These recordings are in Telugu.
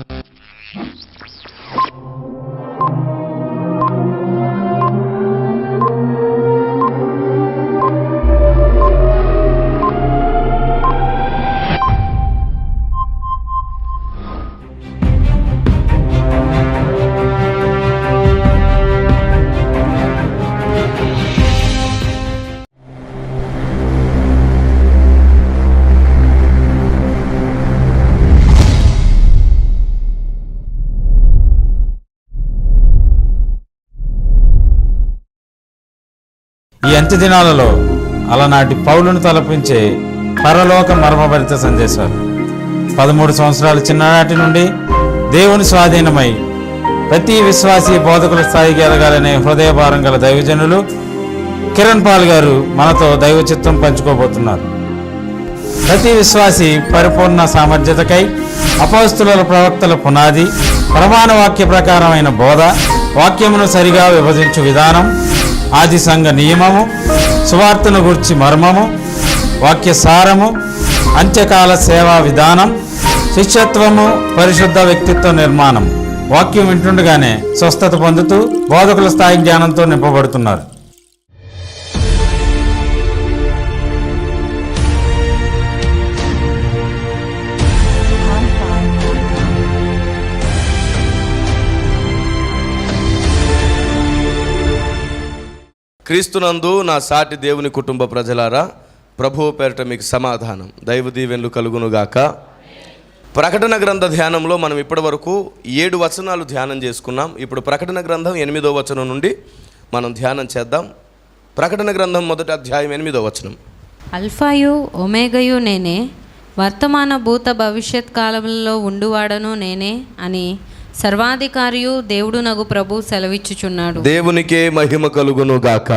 ఈ అంత్య దినాలలో అలనాటి పౌలును తలపించే పరలోక మర్మభరిత సందేశాలు. పదమూడు సంవత్సరాల చిన్ననాటి నుండి దేవుని స్వాధీనమై ప్రతి విశ్వాసీ బోధకుల స్థాయికి ఎదగాలనే హృదయభారం గల దైవజనులు కిరణ్ పాల్ గారు మనతో దైవ చిత్రం పంచుకోబోతున్నారు. ప్రతి విశ్వాసి పరిపూర్ణ సామర్థ్యతకై అపౌస్తుల ప్రవక్తల పునాది ప్రమాణ వాక్య ప్రకారమైన బోధ వాక్యమును సరిగా విభజించు విధానం ఆది సంఘ నియమము సువార్తను గుర్చి మర్మము వాక్య సారము అంత్యకాల సేవా విధానం శిష్యత్వము పరిశుద్ధ వ్యక్తిత్వ నిర్మాణం. వాక్యం వింటుండగానే స్వస్థత పొందుతూ బోధకుల స్థాయి జ్ఞానంతో నింపబడుతున్నారు. క్రీస్తునందు నా సాటి దేవుని కుటుంబ ప్రజలారా ప్రభువు పేరిట మీకు సమాధానం. దైవ దీవెన్లు కలుగునుగాక. ప్రకటన గ్రంథ ధ్యానంలో మనం ఇప్పటి వరకు ఏడు వచనాలు ధ్యానం చేసుకున్నాం. ఇప్పుడు ప్రకటన గ్రంథం ఎనిమిదో వచనం నుండి మనం ధ్యానం చేద్దాం. ప్రకటన గ్రంథం మొదటి అధ్యాయం ఎనిమిదో వచనం. అల్ఫాయు ఒమేగయు నేనే వర్తమాన భూత భవిష్యత్ కాలంలో ఉండువాడను నేనే అని సర్వాధికారియు దేవుడు నగు ప్రభు సెలవిచ్చుచున్నాడు. దేవునికే మహిమ కలుగును గాక.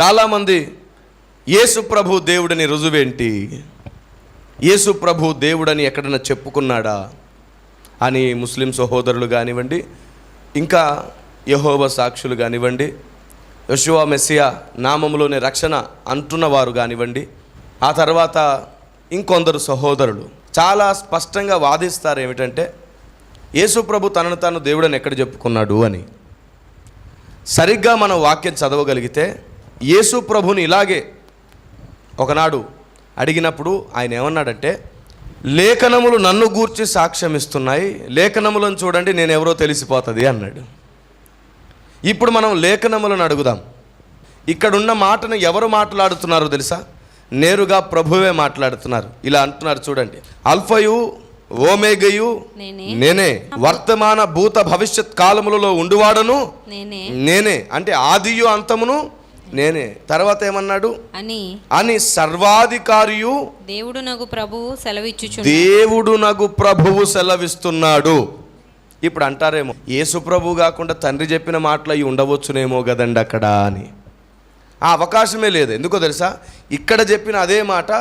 చాలామంది యేసు ప్రభు దేవుడని రుజువేంటి? యేసు ప్రభు దేవుడని ఎక్కడైనా చెప్పుకున్నాడా? అని ముస్లిం సహోదరులు కానివ్వండి ఇంకా యహోవ సాక్షులు కానివ్వండి యశువా మెస్సియా నామంలోని రక్షణ అంటున్నవారు కానివ్వండి ఆ తర్వాత ఇంకొందరు సహోదరులు. చాలా స్పష్టంగా వాదిస్తారు ఏమిటంటే యేసుప్రభు తనను తాను దేవుడని ఎక్కడ చెప్పుకున్నాడు అని. సరిగ్గా మనం వాక్యం చదవగలిగితే యేసు ప్రభుని ఇలాగే ఒకనాడు అడిగినప్పుడు ఆయన ఏమన్నాడంటే లేఖనములు నన్ను గూర్చి సాక్ష్యం ఇస్తున్నాయి లేఖనములను చూడండి నేను ఎవరో తెలిసిపోతుంది అన్నాడు. ఇప్పుడు మనం లేఖనములను అడుగుదాం. ఇక్కడున్న మాటను ఎవరు మాట్లాడుతున్నారో తెలుసా? నేరుగా ప్రభువే మాట్లాడుతున్నారు. ఇలా అంటున్నారు చూడండి. అల్ఫయు ఓమేగయు నేనే. నేనే. వర్తమాన భూత భవిష్యత్ కాలములలో ఉండువాడను నేనే. అంటే ఆదియు అంతమును నేనే. తర్వాత ఏమన్నాడు? అని. అని సర్వాధికారియు దేవుడు నగు ప్రభువు సెలవిచ్చుచున్నాడు. దేవుడు నగు ప్రభువు సెలవిస్తున్నాడు. ఇప్పుడు అంటారేమో యేసు ప్రభు కాకుండా తండ్రి చెప్పిన మాటలు అవి ఉండవచ్చునేమో కదండి అక్కడ అని. ఆ అవకాశమే లేదు. ఎందుకో తెలుసా? ఇక్కడ చెప్పిన అదే మాట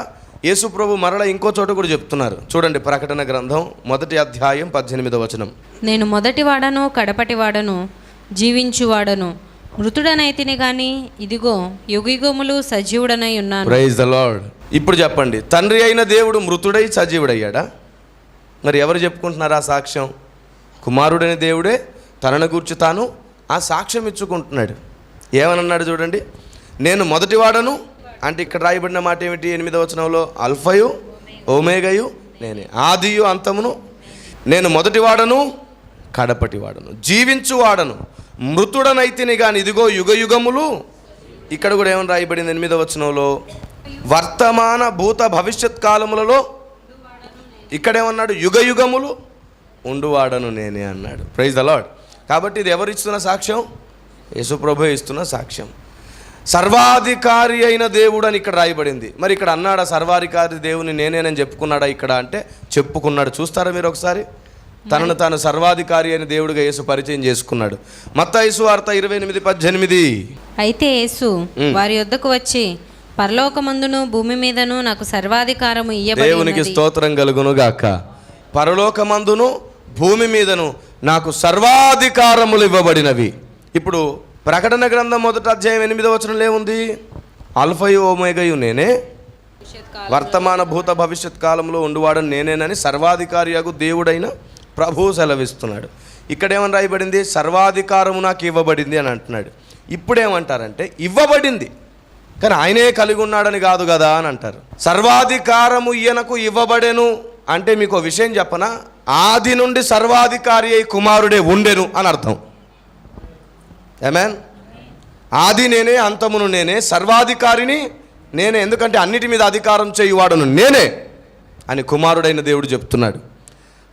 యేసు ప్రభు మరల ఇంకో చోట కూడా చెప్తున్నారు. చూడండి ప్రకటన గ్రంథం మొదటి అధ్యాయం పద్దెనిమిదవ వచనం. నేను మొదటివాడను కడపటివాడను జీవించువాడను మృతుడనైతిని గాని ఇదిగో యుగిగములు సజీవుడనై ఉన్నాను. ప్రైజ్ ద లార్డ్ ఇప్పుడు చెప్పండి తండ్రి అయిన దేవుడు మృతుడై సజీవుడయ్యాడా? మరి ఎవరు చెప్పుకుంటున్నారు ఆ సాక్ష్యం? కుమారుడైన దేవుడే తనను గూర్చి తాను ఆ సాక్ష్యం ఇచ్చుకుంటున్నాడు. ఏమనన్నాడు చూడండి నేను మొదటివాడను అంటే ఇక్కడ రాయబడిన మాట ఏమిటి? ఎనిమిదవ వచనంలో అల్ఫయు ఓమేగయు నేనే. ఆదియు అంతమును నేను మొదటివాడను కడపటివాడను జీవించువాడను మృతుడనైతిని కానీ ఇదిగో యుగ యుగములు. ఇక్కడ కూడా ఏమని రాయబడింది ఎనిమిదవ వచనంలో? వర్తమాన భూత భవిష్యత్ కాలములలో ఇక్కడేమన్నాడు యుగ యుగములు ఉండువాడను నేనే అన్నాడు. ప్రైజ్ అలాడ్ కాబట్టి ఇది ఎవరు ఇస్తున్న సాక్ష్యం? యేసుప్రభు ఇస్తున్న సాక్ష్యం. సర్వాధికారి అయిన దేవుడు అని ఇక్కడ రాయబడింది. మరి ఇక్కడ అన్నాడా సర్వాధికారి దేవుని నేనేనని చెప్పుకున్నాడా ఇక్కడ అంటే చెప్పుకున్నాడు. చూస్తారా మీరు ఒకసారి? తనను తాను సర్వాధికారి అయిన దేవుడిగా యేసు పరిచయం చేసుకున్నాడు. మత్తాయిసు వార్త ఇరవై ఎనిమిది పద్దెనిమిది. అయితే యేసు వారి యొద్దకు వచ్చి పరలోకమందును భూమి మీదను నాకు సర్వాధికారము ఇయ్యబడి దేవునికి. స్తోత్రం కలుగును గాక. పరలోకమందును భూమి మీదను నాకు సర్వాధికారములు ఇవ్వబడినవి. ఇప్పుడు ప్రకటన గ్రంథం మొదటి అధ్యాయం ఎనిమిదవ వచనంలో ఏముంది? అల్ఫయు ఓమేగయు నేనే. వర్తమాన భూత భవిష్యత్ కాలంలో ఉండువాడని నేనేనని సర్వాధికారియగు దేవుడైన ప్రభువు సెలవిస్తున్నాడు. ఇక్కడ ఏమని రాయబడింది? సర్వాధికారము నాకు ఇవ్వబడింది అని అంటున్నాడు. ఇప్పుడేమంటారంటే ఇవ్వబడింది. కానీ ఆయనే కలిగి ఉన్నాడని కాదు కదా అని అంటారు. సర్వాధికారము ఈయనకు ఇవ్వబడెను అంటే మీకు ఒక విషయం చెప్పనా? ఆది నుండి సర్వాధికారి అయి కుమారుడే ఉండెను అని అర్థం. ఏమేన్ ఆది నేనే అంతమును నేనే సర్వాధికారిని నేనే ఎందుకంటే అన్నిటి మీద అధికారం చేయువాడును నేనే అని కుమారుడైన దేవుడు చెప్తున్నాడు.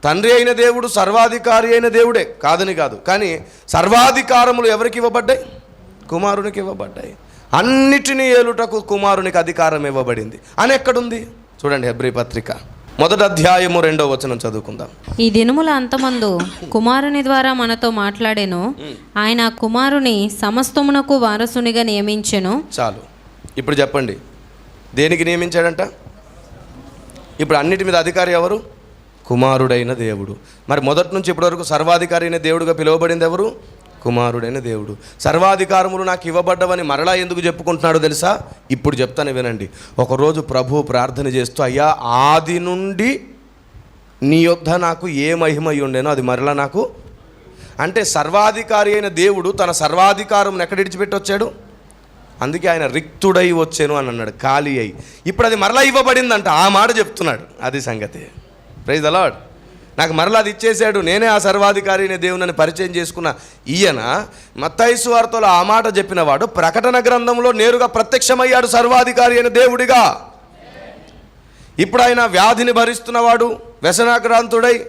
తండ్రి అయిన దేవుడు సర్వాధికారి అయిన దేవుడే కాదని కాదు. కానీ సర్వాధికారములు ఎవరికి ఇవ్వబడ్డాయి? కుమారునికి ఇవ్వబడ్డాయి. అన్నిటినీ ఏలుటకు కుమారునికి అధికారం ఇవ్వబడింది. అని ఎక్కడుంది? చూడండి హెబ్రి పత్రిక. మొదటి అధ్యాయము రెండో వచనం చదువుకుందాం. ఈ దినముల అంతమందు కుమారుని ద్వారా మనతో మాట్లాడెను. ఆయన కుమారుని సమస్తమునకు వారసునిగా నియమించెను. చాలు. ఇప్పుడు చెప్పండి. దేనికి నియమించాడంట? ఇప్పుడు అన్నిటి మీద అధికారి ఎవరు? కుమారుడైన దేవుడు. మరి మొదటి నుంచి ఇప్పటివరకు సర్వాధికారి అయిన దేవుడుగా పిలువబడింది ఎవరు? కుమారుడైన దేవుడు. సర్వాధికారములు నాకు ఇవ్వబడ్డవని మరలా ఎందుకు చెప్పుకుంటున్నాడో తెలుసా? ఇప్పుడు చెప్తాను వినండి. ఒకరోజు ప్రభు ప్రార్థన చేస్తూ అయ్యా ఆది నుండి నీ యొద్ధ నాకు ఏ మహిమ అయి ఉండేనో అది మరలా నాకు అంటే సర్వాధికారి అయిన దేవుడు తన సర్వాధికారం ఎక్కడ విడిచిపెట్టి వచ్చాడు అందుకే ఆయన రిక్తుడై వచ్చాను అని అన్నాడు ఖాళీ అయి. ఇప్పుడు అది మరలా ఇవ్వబడిందంట ఆ మాట చెప్తున్నాడు. అది సంగతి. ప్రైజ్ అలాడ్ నాకు మరలా అది ఇచ్చేశాడు. నేనే ఆ సర్వాధికారిని దేవునని పరిచయం చేసుకున్న ఈయన మత్తైసు వార్తలో ఆ మాట చెప్పినవాడు ప్రకటన గ్రంథంలో నేరుగా ప్రత్యక్షమయ్యాడు సర్వాధికారి అయిన దేవుడిగా. ఇప్పుడు ఆయన వ్యాధిని భరిస్తున్నవాడు వ్యసనాక్రాంతుడై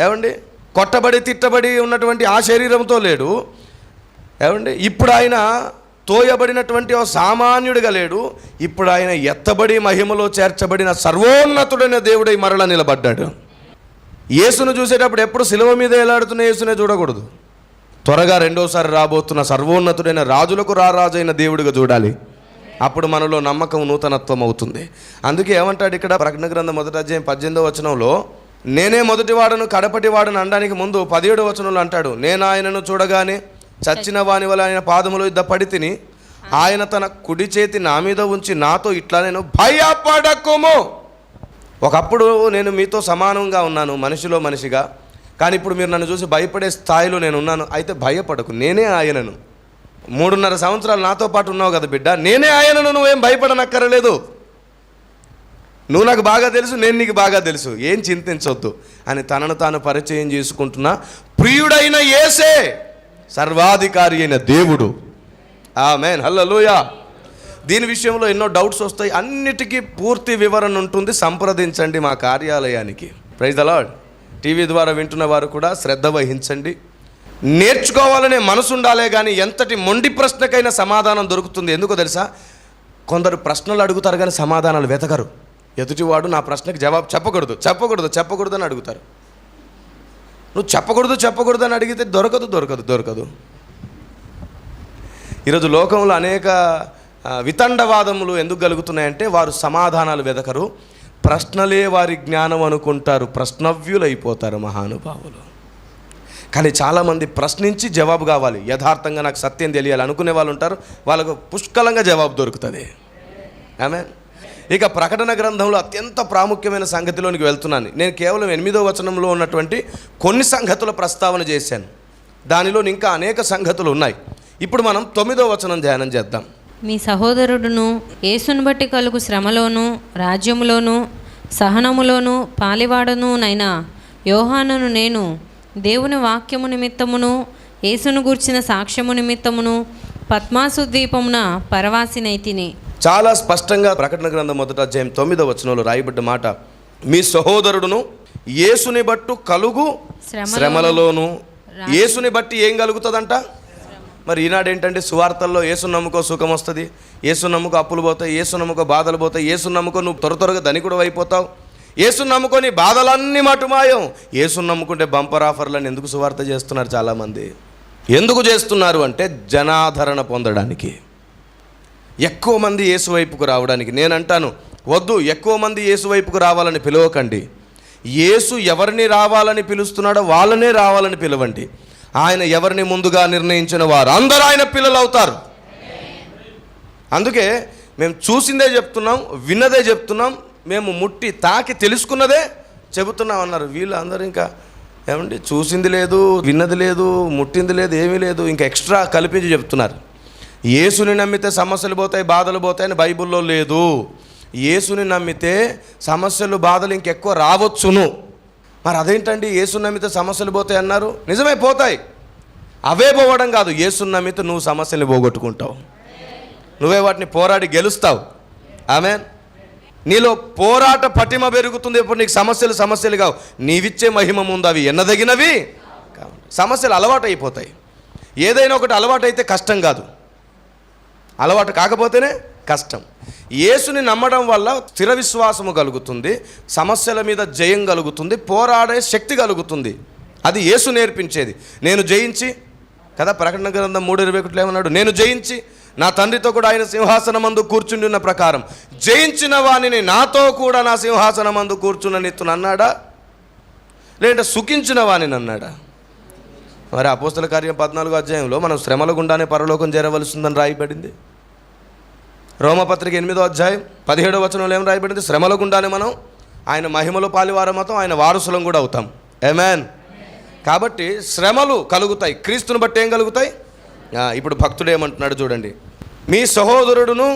ఏమండి కొట్టబడి తిట్టబడి ఉన్నటువంటి ఆ శరీరంతో లేడు. ఏమండి ఇప్పుడు ఆయన తోయబడినటువంటి ఓ సామాన్యుడిగా లేడు. ఇప్పుడు ఆయన ఎత్తబడి మహిమలో చేర్చబడిన సర్వోన్నతుడైన దేవుడై మరల నిలబడ్డాడు. యేసును చూసేటప్పుడు ఎప్పుడు శిలువ మీద ఎలాడుతున్న యేసునే చూడకూడదు. త్వరగా రెండోసారి రాబోతున్న సర్వోన్నతుడైన రాజులకు రారాజైన దేవుడిగా చూడాలి. అప్పుడు మనలో నమ్మకం నూతనత్వం అవుతుంది. అందుకే ఏమంటాడు ఇక్కడ ప్రకటన గ్రంథం మొదటి అధ్యాయం పద్దెనిమిదవ వచనంలో నేనే మొదటివాడను కడపటివాడను అనడానికి ముందు పదిహేడు వచనంలో అంటాడు నేను ఆయనను చూడగానే చచ్చిన వాని వల్ల ఆయన పాదములు ఇద్ద పడి తిని ఆయన తన కుడి చేతి నా మీద ఉంచి నాతో ఇట్లా నేను భయపడకుము. ఒకప్పుడు నేను మీతో సమానంగా ఉన్నాను మనిషిలో మనిషిగా. కానీ ఇప్పుడు మీరు నన్ను చూసి భయపడే స్థాయిలో నేను ఉన్నాను. అయితే భయపడకు నేనే ఆయనను. మూడున్నర సంవత్సరాలు నాతో పాటు ఉన్నావు కదా బిడ్డ నేనే ఆయనను నువ్వేం భయపడనక్కరలేదు. నువ్వు నాకు బాగా తెలుసు నేను నీకు బాగా తెలుసు. ఏం చింతించొద్దు. అని తనను తాను పరిచయం చేసుకుంటున్నా ప్రియుడైన ఏసే సర్వాధికారి అయిన దేవుడు. ఆ మేన్ హల్లలోయా. దీని విషయంలో ఎన్నో డౌట్స్ వస్తాయి. అన్నిటికీ పూర్తి వివరణ ఉంటుంది. సంప్రదించండి మా కార్యాలయానికి. ప్రైజ్ అలాడ్ టీవీ ద్వారా వింటున్న వారు కూడా శ్రద్ధ వహించండి. నేర్చుకోవాలనే మనసు ఉండాలే కానీ ఎంతటి మొండి ప్రశ్నకైనా సమాధానం దొరుకుతుంది. ఎందుకో తెలుసా? కొందరు ప్రశ్నలు అడుగుతారు కానీ సమాధానాలు వెతకరు. ఎదుటివాడు నా ప్రశ్నకి జవాబు చెప్పకూడదు. చెప్పకూడదు చెప్పకూడదు అని అడుగుతారు. నువ్వు చెప్పకూడదు చెప్పకూడదు అని అడిగితే దొరకదు దొరకదు దొరకదు. ఈరోజు లోకంలో అనేక వితండవాదములు ఎందుకు కలుగుతున్నాయంటే వారు సమాధానాలు వెదకరు. ప్రశ్నలే వారి జ్ఞానం అనుకుంటారు. ప్రశ్నవ్యులైపోతారు మహానుభావులు. కానీ చాలామంది ప్రశ్నించి జవాబు కావాలి. యథార్థంగా నాకు సత్యం తెలియాలి అనుకునే వాళ్ళు ఉంటారు. వాళ్ళకు పుష్కలంగా జవాబు దొరుకుతుంది. ఆమె ఇక ప్రకటన గ్రంథంలో అత్యంత ప్రాముఖ్యమైన సంగతిలోనికి వెళ్తున్నాను. నేను కేవలం ఎనిమిదో వచనంలో ఉన్నటువంటి కొన్ని సంగతుల ప్రస్తావన చేశాను. దానిలో ఇంకా అనేక సంగతులు ఉన్నాయి. ఇప్పుడు మనం తొమ్మిదో వచనం ధ్యానం చేద్దాం. మీ సహోదరుడును యేసును బట్టి కలుగు శ్రమలోను రాజ్యములోను సహనములోను పాలివాడను నైనా యోహానును నేను దేవుని వాక్యము నిమిత్తమును యేసును గూర్చిన సాక్ష్యము నిమిత్తమును పద్మాసు ద్వీపమున పరవాసినైతిని. చాలా స్పష్టంగా ప్రకటన గ్రంథం మొదటి అధ్యాయం తొమ్మిదో వచనంలో రాయబడ్డ మాట మీ సహోదరుడును యేసుని బట్టు కలుగు శ్రమలలోను. యేసుని బట్టి ఏం కలుగుతుందంట? మరి ఈనాడు ఏంటంటే సువార్తల్లో ఏసు నమ్ముకో సుఖం వస్తుంది ఏసు నమ్ముకో అప్పులు పోతాయి ఏసు నమ్ముకో బాధలు పోతాయి ఏసు నమ్ముకో నువ్వు త్వర త్వరగా ధనికుడు అయిపోతావు ఏసు నమ్ముకొని బాధలన్నీ మటుమాయం ఏసు నమ్ముకుంటే బంపర్ ఆఫర్లను ఎందుకు సువార్త చేస్తున్నారు చాలామంది? ఎందుకు చేస్తున్నారు అంటే జనాదరణ పొందడానికి. ఎక్కువ మంది యేసు వైపుకు రావడానికి. నేను అంటాను వద్దు ఎక్కువ మంది యేసు వైపుకు రావాలని పిలవకండి. యేసు ఎవరిని రావాలని పిలుస్తున్నాడో వాళ్ళనే రావాలని పిలవండి. ఆయన ఎవరిని ముందుగా నిర్ణయించిన వారు? అందరూ ఆయన పిల్లలు అవుతారు. అందుకే మేము చూసిందే చెప్తున్నాం విన్నదే చెప్తున్నాం మేము ముట్టి తాకి తెలుసుకున్నదే చెబుతున్నాం అన్నారు. వీళ్ళు అందరూ ఇంకా ఏమండి చూసింది లేదు విన్నది లేదు ముట్టింది లేదు ఏమీ లేదు ఇంకా ఎక్స్ట్రా కల్పించి చెప్తున్నారు. యేసుని నమ్మితే సమస్యలు పోతాయి బాధలు పోతాయని బైబిల్లో లేదు. యేసుని నమ్మితే సమస్యలు బాధలు ఇంకెక్కువ రావచ్చును. మరి అదేంటండి యేసుని సమస్యలు పోతాయి అన్నారు? నిజమే పోతాయి. అవే పోవడం కాదు యేసుని నువ్వు సమస్యలు పోగొట్టుకుంటావు. నువ్వే వాటిని పోరాడి గెలుస్తావు. ఆమె నీలో పోరాట పటిమ పెరుగుతుంది ఇప్పుడు నీకు సమస్యలు సమస్యలు కావు. నీవిచ్చే మహిమ ముందు అవి ఎన్నదగినవి సమస్యలు అలవాటు అయిపోతాయి ఏదైనా ఒకటి అలవాటు అయితే కష్టం కాదు. అలవాటు కాకపోతేనే కష్టం. యేసుని నమ్మడం వల్ల స్థిర విశ్వాసము కలుగుతుంది సమస్యల మీద జయం కలుగుతుంది పోరాడే శక్తి కలుగుతుంది. అది యేసు నేర్పించేది. నేను జయించి కదా ప్రకటన గ్రంథం మూడు ఇరవై ఒకటిలో ఏమన్నాడు? నేను జయించి నా తండ్రితో కూడా ఆయన సింహాసనమందు కూర్చుండి ఉన్న ప్రకారం జయించిన వానిని నాతో కూడా నా సింహాసనమందు కూర్చున్ననిత్తును అన్నాడా? లేదంటే సుఖించిన వాణిని అన్నాడా? మరి అపోస్తల కార్యం పద్నాలుగో అధ్యాయంలో మనం శ్రమల గుండానే పరలోకం చేరవలసిందని రాయబడింది. రోమపత్రిక ఎనిమిదో అధ్యాయం పదిహేడో వచనంలో ఏం రాయబడింది? శ్రమల గుండానే మనం ఆయన మహిమలో పాలివారం అవుతాం ఆయన వారసులం కూడా అవుతాం. ఏమేన్ కాబట్టి శ్రమలు కలుగుతాయి. క్రీస్తుని బట్టి ఏం కలుగుతాయి? ఇప్పుడు భక్తుడు ఏమంటున్నాడు చూడండి. మీ సహోదరుడును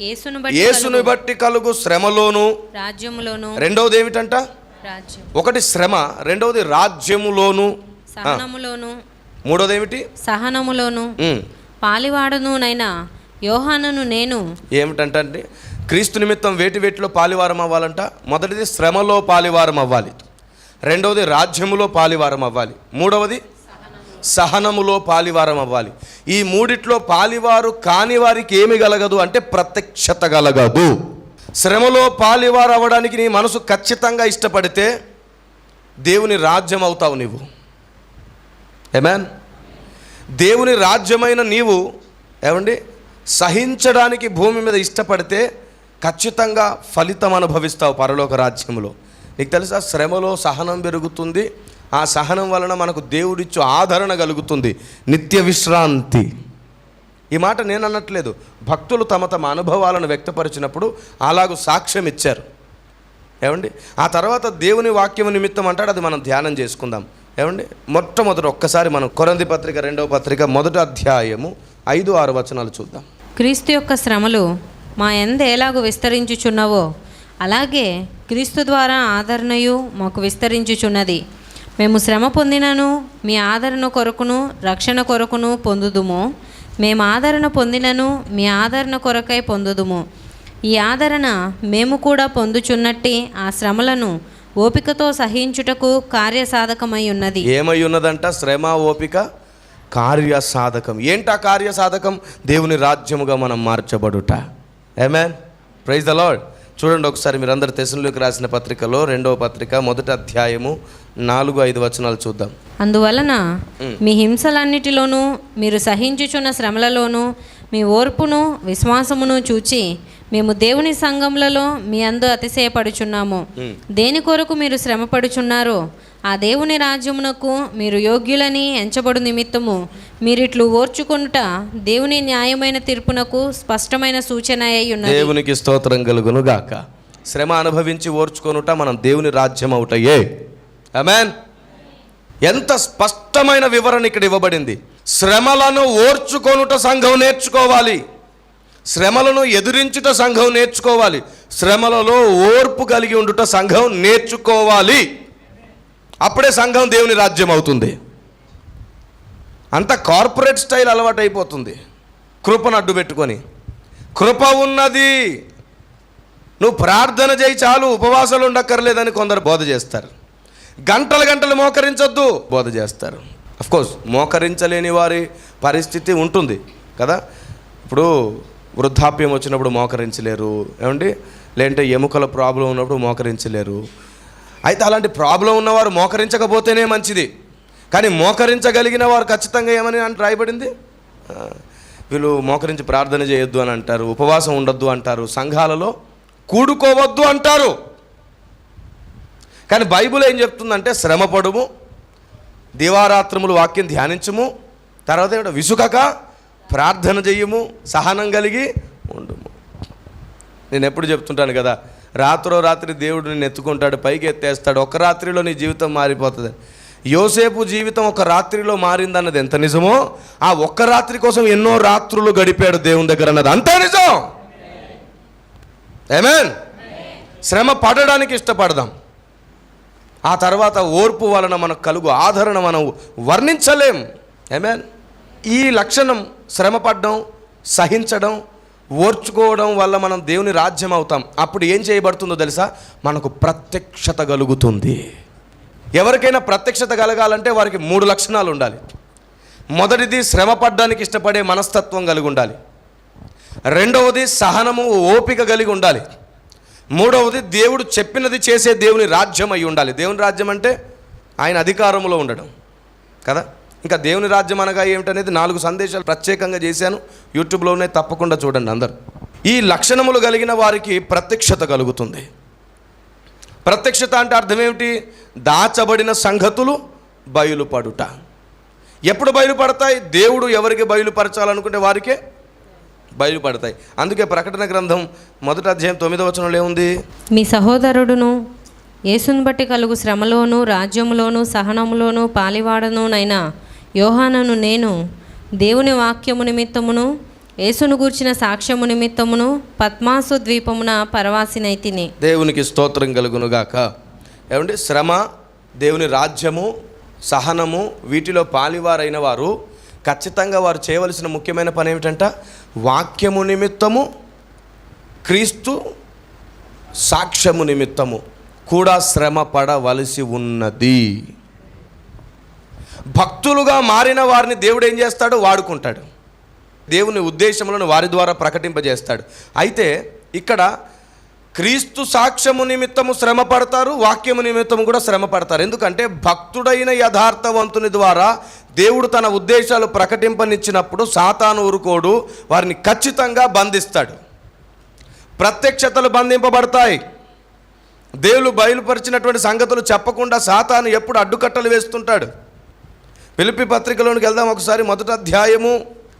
యేసును బట్టి కలుగు శ్రమలోను. రాజ్యములోను. రెండవది ఏమిటంట? ఒకటి శ్రమ రెండవది రాజ్యములోను. సహనములోను. మూడోది ఏమిటి? సహనములోను. పాలివాడను నైనా యోహానను నేను ఏమిటంటే క్రీస్తు నిమిత్తం వేటి వేటిలో పాలివారం అవ్వాలంట మొదటిది శ్రమలో పాలివారం అవ్వాలి రెండవది రాజ్యములో పాలివారం అవ్వాలి మూడవది సహనములో పాలివారం అవ్వాలి ఈ మూడిట్లో పాలివారు కాని వారికి ఏమి కలగదు అంటే ప్రత్యక్షత కలగదు శ్రమలో పాలివారు అవ్వడానికి నీ మనసు ఖచ్చితంగా ఇష్టపడితే దేవుని రాజ్యం అవుతావు నీవు. ఏమాన్ దేవుని రాజ్యమైన నీవు ఏమండి? సహించడానికి భూమి మీద ఇష్టపడితే ఖచ్చితంగా ఫలితం అనుభవిస్తావు పరలోక రాజ్యంలో. నీకు తెలుసా శ్రమలో సహనం పెరుగుతుంది. ఆ సహనం వలన మనకు దేవుడిచ్చు ఆదరణ కలుగుతుంది. నిత్య విశ్రాంతి. ఈ మాట నేను అనట్లేదు. భక్తులు తమ తమ అనుభవాలను వ్యక్తపరిచినప్పుడు అలాగూ సాక్ష్యం ఇచ్చారు. ఏమండి? ఆ తర్వాత దేవుని వాక్యం నిమిత్తం అంటాడు అది మనం ధ్యానం చేసుకుందాం. ఏమండి? మొట్టమొదటి ఒక్కసారి మనం కొరంది పత్రిక రెండవ పత్రిక మొదటి అధ్యాయము ఐదు ఆరు వచనాలు చూద్దాం. క్రీస్తు యొక్క శ్రమలు మా ఎందు ఎలాగో విస్తరించుచున్నవో అలాగే క్రీస్తు ద్వారా ఆదరణయు మాకు విస్తరించుచున్నది. మేము శ్రమ పొందినను మీ ఆదరణ కొరకును రక్షణ కొరకును పొందుదుము. మేము ఆదరణ పొందినను మీ ఆదరణ కొరకై పొందుదుము. ఈ ఆదరణ మేము కూడా పొందుచున్నట్టి ఆ శ్రమలను ఓపికతో సహించుటకు కార్యసాధకమై ఉన్నది. ఏమై ఉన్నదంట? శ్రమ ఓపిక? కార్యసాధకం. ఏంటా కార్యసాధకం? దేవుని రాజ్యముగా మనం మార్చబడుట. ఏమేన్ ప్రైజ్ ద లార్డ్ చూడండి ఒకసారి మీరందరు తెసంలోకి రాసిన పత్రికలో రెండవ పత్రిక మొదటి అధ్యాయము నాలుగు ఐదు వచనాలు చూద్దాం. అందువలన మీ హింసలన్నిటిలోనూ మీరు సహించుచున్న శ్రమలలోనూ మీ ఓర్పును విశ్వాసమును చూచి మేము దేవుని సంఘములలో మీ అందు అతిశయపడుచున్నాము. దేని కొరకు మీరు శ్రమపడుచున్నారో ఆ దేవుని రాజ్యమునకు మీరు యోగ్యులని ఎంచబడు నిమిత్తము మీరిట్లు ఓర్చుకొనుట దేవుని న్యాయమైన తీర్పునకు స్పష్టమైన సూచన అయి ఉన్నది. దేవునికి స్తోత్రం కలుగును గాక శ్రమ అనుభవించి ఓర్చుకొనుట మనం దేవుని రాజ్యం అవుటయే అమెన్ ఎంత స్పష్టమైన వివరణ ఇక్కడ ఇవ్వబడింది. శ్రమలను ఓర్చుకొనుట సంఘం నేర్చుకోవాలి. శ్రమలను ఎదురించుట సంఘం నేర్చుకోవాలి. శ్రమలలో ఓర్పు కలిగి ఉండుట సంఘం నేర్చుకోవాలి. అప్పుడే సంఘం దేవుని రాజ్యం అవుతుంది. అంత కార్పొరేట్ స్టైల్ అలవాటు అయిపోతుంది కృపను అడ్డు పెట్టుకొని. కృప ఉన్నది. నువ్వు ప్రార్థన చేయి చాలు ఉపవాసాలు ఉండక్కర్లేదని కొందరు బోధ చేస్తారు. గంటలు గంటలు మోకరించొద్దు బోధ చేస్తారు. కోర్స్ మోకరించలేని వారి పరిస్థితి ఉంటుంది కదా? ఇప్పుడు వృద్ధాప్యం వచ్చినప్పుడు మోకరించలేరు. ఏమండి? లేదంటే ఎముకల ప్రాబ్లం ఉన్నప్పుడు మోకరించలేరు. అయితే అలాంటి ప్రాబ్లం ఉన్నవారు మోకరించకపోతేనే మంచిది. కానీ మోకరించగలిగిన వారు ఖచ్చితంగా ఏమని అంటే రాయబడింది? వీళ్ళు మోకరించి ప్రార్థన చేయొద్దు అని అంటారు ఉపవాసం ఉండొద్దు అంటారు సంఘాలలో కూడుకోవద్దు అంటారు. కానీ బైబిల్ ఏం చెప్తుందంటే శ్రమపడుము దివారాత్రములు వాక్యం ధ్యానించము తర్వాత ఏమిటో విసుకక ప్రార్థన చెయ్యము సహనం కలిగి ఉండుము. నేను ఎప్పుడు చెప్తుంటాను కదా రాత్రో రాత్రి దేవుడు నిన్ను ఎత్తుకుంటాడు పైకి ఎత్తేస్తాడు. ఒక రాత్రిలో నీ జీవితం మారిపోతుంది. యోసేపు జీవితం ఒక రాత్రిలో మారిందన్నది ఎంత నిజమో ఆ ఒక్క రాత్రి కోసం ఎన్నో రాత్రులు గడిపాడు దేవుని దగ్గర అన్నది. అంతా నిజం? ఏమేన్ శ్రమ పడడానికి ఇష్టపడదాం. ఆ తర్వాత ఓర్పు వలన మనకు కలుగు ఆదరణ మనం వర్ణించలేం. ఏమేన్ ఈ లక్షణం శ్రమ పడడం సహించడం ఓర్చుకోవడం వల్ల మనం దేవుని రాజ్యం అవుతాం. అప్పుడు ఏం చేయబడుతుందో తెలుసా? మనకు ప్రత్యక్షత కలుగుతుంది. ఎవరికైనా ప్రత్యక్షత కలగాలంటే వారికి మూడు లక్షణాలు ఉండాలి. మొదటిది శ్రమ పడ్డానికి ఇష్టపడే మనస్తత్వం కలిగి ఉండాలి. రెండవది సహనము ఓపిక కలిగి ఉండాలి. మూడవది దేవుడు చెప్పినది చేసే దేవుని రాజ్యం అయి ఉండాలి. దేవుని రాజ్యం అంటే ఆయన అధికారంలో ఉండడం. కదా? ఇంకా దేవుని రాజ్యం అనగా ఏమిటనేది నాలుగు సందేశాలు ప్రత్యేకంగా చేశాను. యూట్యూబ్లోనే తప్పకుండా చూడండి అందరు. ఈ లక్షణములు కలిగిన వారికి ప్రత్యక్షత కలుగుతుంది. ప్రత్యక్షత అంటే అర్థం ఏమిటి? దాచబడిన సంగతులు బయలుపడుట. ఎప్పుడు బయలుపడతాయి? దేవుడు ఎవరికి బయలుపరచాలనుకుంటే వారికే బయలుపడతాయి. అందుకే ప్రకటన గ్రంథం మొదటి అధ్యాయం తొమ్మిదవ వచనంలో ఏముంది? మీ సహోదరుడును యేసును బట్టి కలుగు శ్రమలోను రాజ్యములోను సహనములోను పాలివాడనునైనా యోహానను నేను దేవుని వాక్యము నిమిత్తమును యేసును గూర్చిన సాక్ష్యము నిమిత్తమును పద్మాసు ద్వీపమున పరవాసినైతిని దేవునికి స్తోత్రం కలుగునుగాక. ఏమంటే శ్రమ దేవుని రాజ్యము సహనము వీటిలో పాలివారైన వారు ఖచ్చితంగా వారు చేయవలసిన ముఖ్యమైన పని ఏమిటంట వాక్యము నిమిత్తము క్రీస్తు సాక్ష్యము నిమిత్తము. కూడా శ్రమ పడవలసి ఉన్నది. భక్తులుగా మారిన వారిని దేవుడు ఏం చేస్తాడు? వాడుకుంటాడు. దేవుని ఉద్దేశములను వారి ద్వారా ప్రకటింపజేస్తాడు. అయితే ఇక్కడ క్రీస్తు సాక్ష్యము నిమిత్తము శ్రమ పడతారు వాక్యము నిమిత్తము కూడా శ్రమ పడతారు. ఎందుకంటే భక్తుడైన యథార్థవంతుని ద్వారా దేవుడు తన ఉద్దేశాలు ప్రకటింపనిచ్చినప్పుడు సాతాను ఊరుకోడు వారిని ఖచ్చితంగా బంధిస్తాడు. ప్రత్యక్షతలు బంధింపబడతాయి. దేవుడు బయలుపరిచినటువంటి సంగతులు చెప్పకుండా సాతాను ఎప్పుడు అడ్డుకట్టలు వేస్తుంటాడు. పిలిపి పత్రికలోనికి వెళ్దాం ఒకసారి. మొదటి అధ్యాయము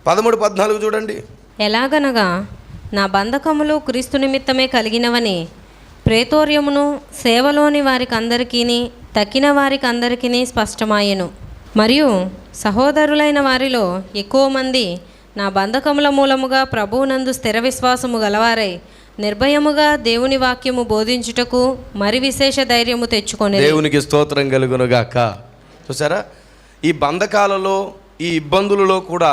పదమూడు పద్నాలుగు చూడండి. ఎలాగనగా నా బంధకములు క్రీస్తు నిమిత్తమే కలిగినవని ప్రేతోర్యమును సేవలోని వారికందరికీ తక్కిన వారికందరికీ స్పష్టమాయెను. మరియు సహోదరులైన వారిలో ఎక్కువ మంది నా బంధకముల మూలముగా ప్రభువునందు స్థిర విశ్వాసము గలవారై నిర్భయముగా దేవుని వాక్యము బోధించుటకు మరి విశేష ధైర్యము తెచ్చుకొని దేవునికి స్తోత్రం కలుగునుగాక చూసారా? ఈ బంధకాలలో ఈ ఇబ్బందులలో కూడా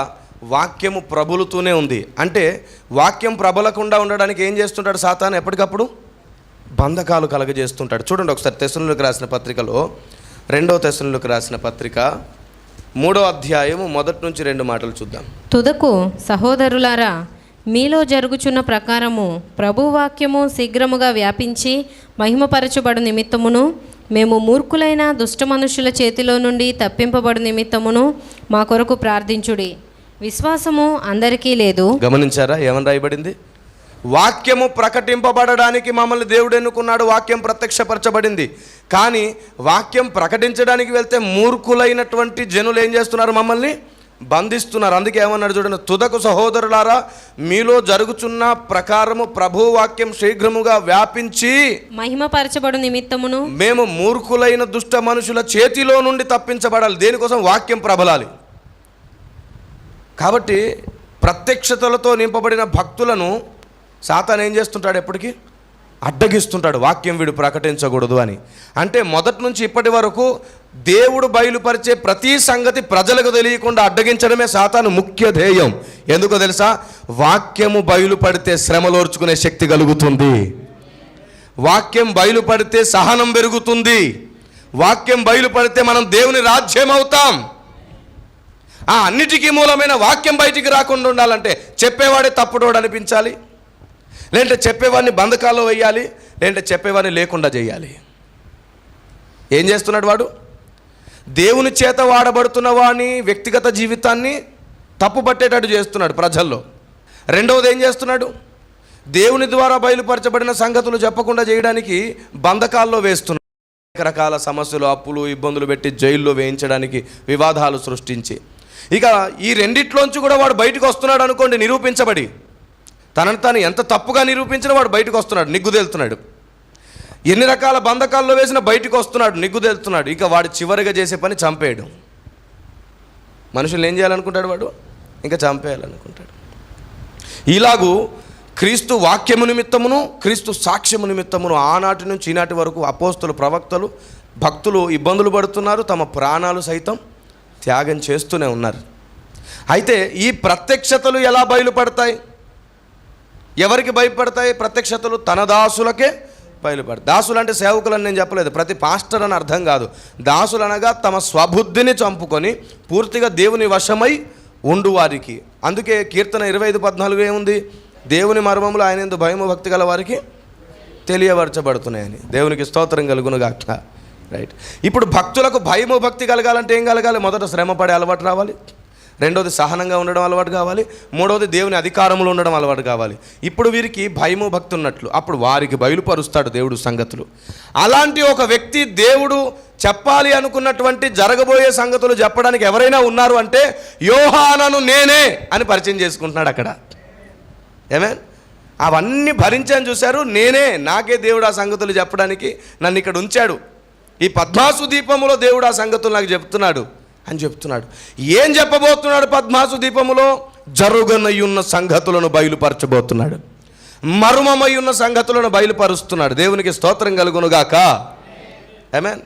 వాక్యము ప్రబలుతూనే ఉంది. అంటే వాక్యం ప్రబలకుండా ఉండడానికి ఏం చేస్తుంటాడు సాతాన్ ఎప్పటికప్పుడు? బంధకాలు కలగజేస్తుంటాడు. చూడండి ఒకసారి తెసలులకు రాసిన పత్రికలో రెండో తెసలులకు రాసిన పత్రిక మూడో అధ్యాయము మొదటి నుంచి రెండు మాటలు చూద్దాం. తుదకు సహోదరులారా మీలో జరుగుచున్న ప్రకారము ప్రభువాక్యము శీఘ్రముగా వ్యాపించి మహిమపరచబడు నిమిత్తమును మేము మూర్ఖులైన దుష్ట మనుషుల చేతిలో నుండి తప్పింపబడు నిమిత్తమును మా కొరకు ప్రార్థించుడి. విశ్వాసము అందరికీ లేదు. గమనించారా? ఏమని రాయబడింది? వాక్యము ప్రకటింపబడడానికి మమ్మల్ని దేవుడు ఎన్నుకున్నాడు వాక్యం ప్రత్యక్షపరచబడింది. కానీ వాక్యం ప్రకటించడానికి వెళ్తే మూర్ఖులైనటువంటి జనులు ఏం చేస్తున్నారు మమ్మల్ని? బంధిస్తున్నారు. అందుకే ఏమన్నాడు చూడండి తుదకు సహోదరులారా మీలో జరుగుచున్న ప్రకారము ప్రభు వాక్యం శీఘ్రముగా వ్యాపించి మహిమపరచబడు నిమిత్తమును మేము మూర్ఖులైన దుష్ట మనుషుల చేతిలో నుండి తప్పించబడాలి. దేనికోసం? వాక్యం ప్రబలాలి కాబట్టి ప్రత్యక్షతలతో నింపబడిన భక్తులను సాతాన్ ఏం చేస్తుంటాడు ఎప్పటికీ? అడ్డగిస్తుంటాడు. వాక్యం వీడు ప్రకటించకూడదు అని. అంటే మొదటి నుంచి ఇప్పటి వరకు దేవుడు బయలుపరిచే ప్రతి సంగతి ప్రజలకు తెలియకుండా అడ్డగించడమే సాతాను ముఖ్య ధ్యేయం. ఎందుకో తెలుసా? వాక్యము బయలుపడితే శ్రమలోర్చుకునే శక్తి కలుగుతుంది. వాక్యం బయలుపడితే సహనం పెరుగుతుంది. వాక్యం బయలుపడితే మనం దేవుని రాజ్యం అవుతాం. ఆ అన్నిటికీ మూలమైన వాక్యం బయటికి రాకుండా ఉండాలంటే చెప్పేవాడే తప్పుడోడు అనిపించాలి. లేదంటే చెప్పేవాడిని బంధకాల్లో వేయాలి. లేదంటే చెప్పేవాడిని లేకుండా చేయాలి. ఏం చేస్తున్నాడు వాడు? దేవుని చేత వాడబడుతున్న వాని వ్యక్తిగత జీవితాన్ని తప్పుపట్టేటట్టు చేస్తున్నాడు ప్రజల్లో. రెండవది ఏం చేస్తున్నాడు? దేవుని ద్వారా బయలుపరచబడిన సంగతులు చెప్పకుండా చేయడానికి బంధకాల్లో వేస్తున్నాడు. రకరకాల సమస్యలు అప్పులు ఇబ్బందులు పెట్టి జైల్లో వేయించడానికి వివాదాలు సృష్టించి. ఇక ఈ రెండిట్లోంచి కూడా వాడు బయటకు వస్తున్నాడు అనుకోండి నిరూపించబడి. తనను తాను ఎంత తప్పుగా నిరూపించినా వాడు బయటకు వస్తున్నాడు నిగ్గుదేలుతున్నాడు. ఎన్ని రకాల బంధకాల్లో వేసిన బయటికి వస్తున్నాడు నిగ్గుదెలుతున్నాడు ఇక వాడు చివరిగా చేసే పని చంపేయడం. మనుషులు ఏం చేయాలనుకుంటాడు వాడు? ఇంకా చంపేయాలనుకుంటాడు. ఇలాగూ క్రీస్తు వాక్యము నిమిత్తమును క్రీస్తు సాక్ష్యము నిమిత్తమును ఆనాటి నుంచి ఈనాటి వరకు అపోస్తులు ప్రవక్తలు భక్తులు ఇబ్బందులు పడుతున్నారు. తమ ప్రాణాలు సైతం త్యాగం చేస్తూనే ఉన్నారు. అయితే ఈ ప్రత్యక్షతలు ఎలా బయలుపడతాయి? ఎవరికి భయపడతాయి? ప్రత్యక్షతలు తన దాసులకే బయలుపడు దాసులు అంటే సేవకులని నేను చెప్పలేదు. ప్రతి పాస్టర్ అని అర్థం కాదు. దాసులు అనగా తమ స్వబుద్ధిని చంపుకొని పూర్తిగా దేవుని వశమై ఉండు వారికి. అందుకే కీర్తన ఇరవై ఐదు పద్నాలుగు ఏముంది? దేవుని మర్మములు ఆయన ఎందు భయము భక్తి గల వారికి తెలియపరచబడుతున్నాయని. దేవునికి స్తోత్రం కలుగును గాక రైట్ ఇప్పుడు భక్తులకు భయము భక్తి కలగాలంటే ఏం కలగాలి? మొదట శ్రమపడే అలవాటు రావాలి. రెండోది సహనంగా ఉండడం అలవాటు కావాలి. మూడవది దేవుని అధికారంలో ఉండడం అలవాటు కావాలి. ఇప్పుడు వీరికి భయము భక్తి ఉన్నట్లు అప్పుడు వారికి బయలుపరుస్తాడు దేవుడు సంగతులు. అలాంటి ఒక వ్యక్తి దేవుడు చెప్పాలి అనుకున్నటువంటి జరగబోయే సంగతులు చెప్పడానికి ఎవరైనా ఉన్నారు అంటే యోహానను నేనే అని పరిచయం చేసుకుంటున్నాడు అక్కడ. ఏమే? అవన్నీ భరించాను చూశారు నేనే నాకే దేవుడు ఆ సంగతులు చెప్పడానికి నన్ను ఇక్కడ ఉంచాడు. ఈ పద్మాసు దీపములో దేవుడు ఆ సంగతులు నాకు చెప్తున్నాడు. అని చెప్తున్నాడు. ఏం చెప్పబోతున్నాడు పద్మాసు దీపములో? జరుగునయ్యున్న సంగతులను బయలుపరచబోతున్నాడు. మర్మమై ఉన్న సంగతులను బయలుపరుస్తున్నాడు. దేవునికి స్తోత్రం కలుగునుగాక. ఏమేన్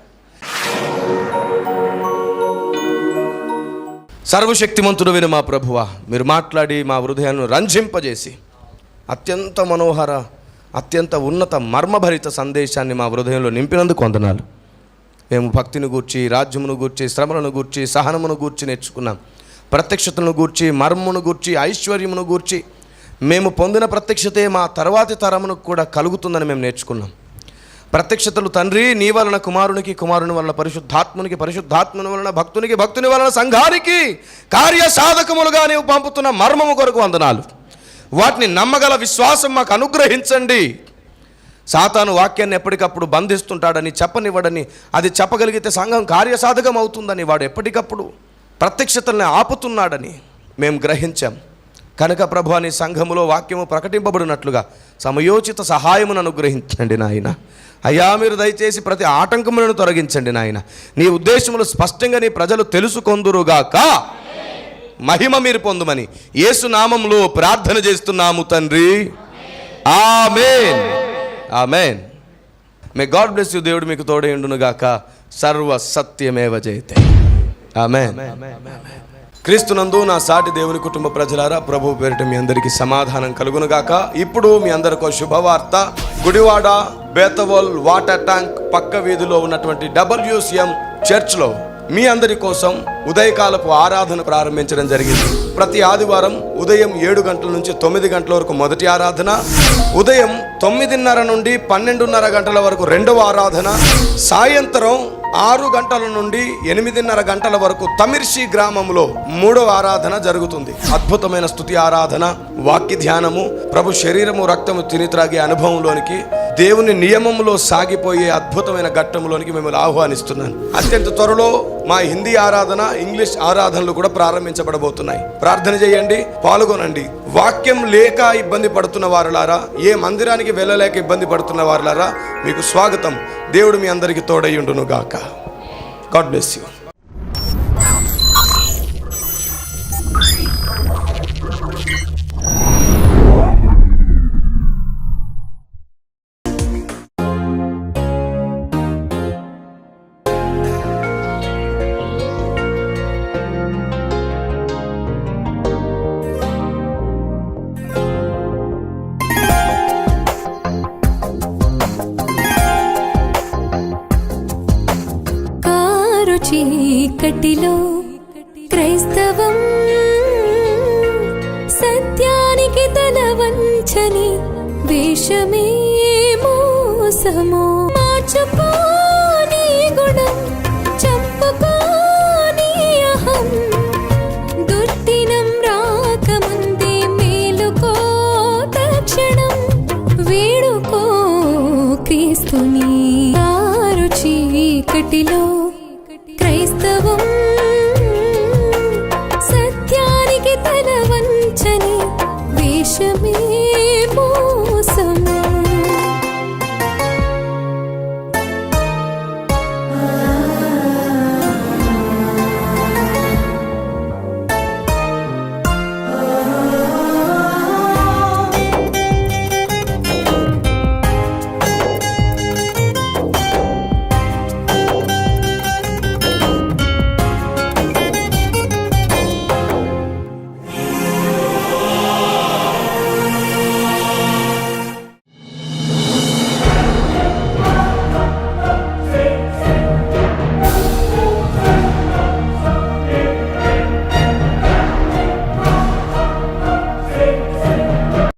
సర్వశక్తిమంతుడు విని మా ప్రభువా మీరు మాట్లాడి మా హృదయాన్ని రంజింపజేసి అత్యంత మనోహర అత్యంత ఉన్నత మర్మభరిత సందేశాన్ని మా హృదయంలో నింపినందుకు వందనాలు. మేము భక్తిని గూర్చి రాజ్యమును గూర్చి శ్రమలను గూర్చి సహనమును గూర్చి నేర్చుకున్నాం. ప్రత్యక్షతను గూర్చి మర్మమును గూర్చి ఐశ్వర్యమును గూర్చి మేము పొందిన ప్రత్యక్షతే మా తర్వాతి తరమును కూడా కలుగుతుందని మేము నేర్చుకున్నాం. ప్రత్యక్షతలు తండ్రి నీ వలన కుమారునికి కుమారుని వలన పరిశుద్ధాత్మునికి పరిశుద్ధాత్ముని వలన భక్తునికి భక్తుని వలన సంఘానికి కార్య సాధకములుగా నీవు పంపుతున్న మర్మము కొరకు వందనాలు. వాటిని నమ్మగల విశ్వాసం మాకు అనుగ్రహించండి. సాతాను వాక్యాన్ని ఎప్పటికప్పుడు బంధిస్తుంటాడని చెప్పనివ్వడని అది చెప్పగలిగితే సంఘం కార్యసాధకం అవుతుందని వాడు ఎప్పటికప్పుడు ప్రత్యక్షతల్ని ఆపుతున్నాడని మేము గ్రహించాం. కనుక ప్రభు అని సంఘములో వాక్యము ప్రకటింపబడినట్లుగా సమయోచిత సహాయమును అనుగ్రహించండి నాయన. అయ్యా మీరు దయచేసి ప్రతి ఆటంకములను తొలగించండి నాయన. నీ ఉద్దేశములు స్పష్టంగా నీ ప్రజలు తెలుసుకొందురుగాక. మహిమ మీరు పొందుమని యేసునామంలో ప్రార్థన చేస్తున్నాము తండ్రి. Amen. Amen may God bless you దేవుడు మీకు తోడేయుండును గాక. సర్వ సత్యమేవ జయతే. ఆమెన్ క్రీస్తునందు నా సాటి దేవుని కుటుంబ ప్రజలారా ప్రభు పేరిట మీ అందరికీ సమాధానం కలుగును గాక. ఇప్పుడు మీ అందరికీ శుభవార్త. గుడివాడ బేతవోల్ వాటర్ ట్యాంక్ పక్క వీధిలో ఉన్నటువంటి డబ్ల్యూసిఎం చర్చ్లో మీ అందరి కోసం ఉదయకాలపు ఆరాధన ప్రారంభించడం జరిగింది. ప్రతి ఆదివారం ఉదయం ఏడు గంటల నుంచి తొమ్మిది గంటల వరకు మొదటి ఆరాధన ఉదయం తొమ్మిదిన్నర నుండి పన్నెండున్నర గంటల వరకు రెండవ ఆరాధన సాయంత్రం ఆరు గంటల నుండి ఎనిమిదిన్నర గంటల వరకు తమిర్షి గ్రామంలో మూడవ ఆరాధన జరుగుతుంది. అద్భుతమైన స్థుతి ఆరాధన వాక్య ధ్యానము ప్రభు శరీరము రక్తము తిని త్రాగే అనుభవంలోనికి దేవుని నియమంలో సాగిపోయే అద్భుతమైన ఘట్టంలోనికి మిమ్మల్ని ఆహ్వానిస్తున్నాను. అత్యంత త్వరలో మా హిందీ ఆరాధన ఇంగ్లీష్ ఆరాధనలు కూడా ప్రారంభించబడబోతున్నాయి. ప్రార్థన చేయండి పాల్గొనండి. వాక్యం లేక ఇబ్బంది పడుతున్న వారులారా ఏ మందిరానికి వెళ్ళలేక ఇబ్బంది పడుతున్న వారులారా మీకు స్వాగతం. దేవుడు మీ అందరికీ తోడయ్యుండును గాక గాడ్ బ్లెస్ యూ చీకటిలో క్రైస్తవం సత్యానికి తల వంచని వేషమే మోసమో. మార్చపో సత్యానికి తల వంచని వేషమే మోసము